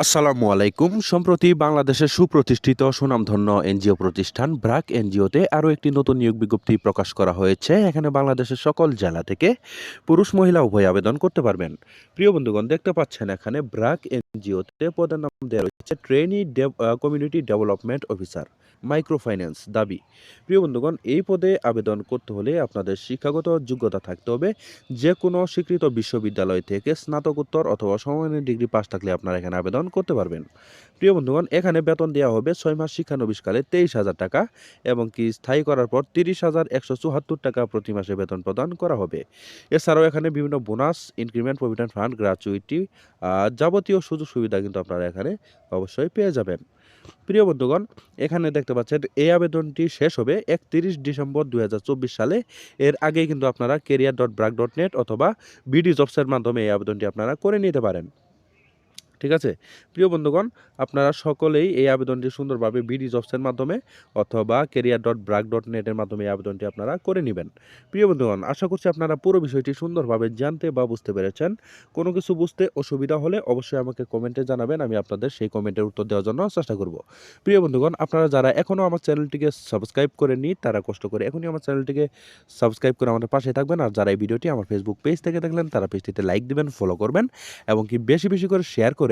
আসসালামু আলাইকুম। সম্প্রতি বাংলাদেশের সুপ্রতিষ্ঠিত সুনামধন্য এনজিও প্রতিষ্ঠান ব্রাক এনজিওতে আরও একটি নতুন নিয়োগ বিজ্ঞপ্তি প্রকাশ করা হয়েছে। এখানে বাংলাদেশের সকল জেলা থেকে পুরুষ, মহিলা উভয় আবেদন করতে পারবেন। প্রিয় বন্ধুগণ, দেখতে পাচ্ছেন এখানে ব্রাক এনজিওতে পদের নাম দেওয়া রয়েছে trainee community development officer micro finance দাবি। প্রিয় বন্ধুগণ, এই পদে আবেদন করতে হলে আপনাদের শিক্ষাগত যোগ্যতা থাকতে হবে। যে কোনো স্বীকৃত বিশ্ববিদ্যালয় থেকে স্নাতকোত্তর অথবা সমমানের ডিগ্রি পাস থাকলে আপনারা এখানে আবেদন করতে পারবেন। প্রিয় বন্ধুগণ, এখানে বেতন দেওয়া হবে ছয় মাস শিক্ষানবিশকালে তেইশ হাজার টাকা এবং কি স্থায়ী করার পর তিরিশ হাজার একশো চুয়াত্তর টাকা প্রতি মাসে বেতন প্রদান করা হবে। এছাড়াও এখানে বিভিন্ন bonus increment provident fund gratuity যাবতীয় সুযোগ সুবিধা কিন্তু আপনারা এখানে অবশ্যই পেয়ে যাবেন। প্রিয় বন্ধুগণ, এখানে দেখতে পাচ্ছেন এই আবেদনটি শেষ হবে একত্রিশ ডিসেম্বর দু হাজার চব্বিশ সালে। এর আগে কিন্তু আপনারা career dot BRAC dot net অথবা বিডি জবসের মাধ্যমে এই আবেদনটি আপনারা করে নিতে পারেন। ঠিক আছে? প্রিয় বন্ধুগণ, আপনারা সকলেই এই আবেদনটি সুন্দরভাবে বিডি জবসের মাধ্যমে অথবা কেরিয়ার ডট ব্রাক ডট নেটের মাধ্যমে এই আবেদনটি আপনারা করে নেবেন। প্রিয় বন্ধুগণ, আশা করছি আপনারা পুরো বিষয়টি সুন্দরভাবে জানতে বা বুঝতে পেরেছেন। কোনো কিছু বুঝতে অসুবিধা হলে অবশ্যই আমাকে কমেন্টে জানাবেন, আমি আপনাদের সেই কমেন্টের উত্তর দেওয়ার জন্য চেষ্টা করব। প্রিয় বন্ধুগণ, আপনারা যারা এখনও আমার চ্যানেলটিকে সাবস্ক্রাইব করে করেননি, তারা কষ্ট করে এখনই আমার চ্যানেলটিকে সাবস্ক্রাইব করে আমাদের পাশে থাকবেন। আর যারা এই ভিডিওটি আমার ফেসবুক পেজ থেকে দেখলেন, তারা পেজটিতে লাইক দিবেন ফলো করবেন এবং কি বেশি বেশি করে শেয়ার করে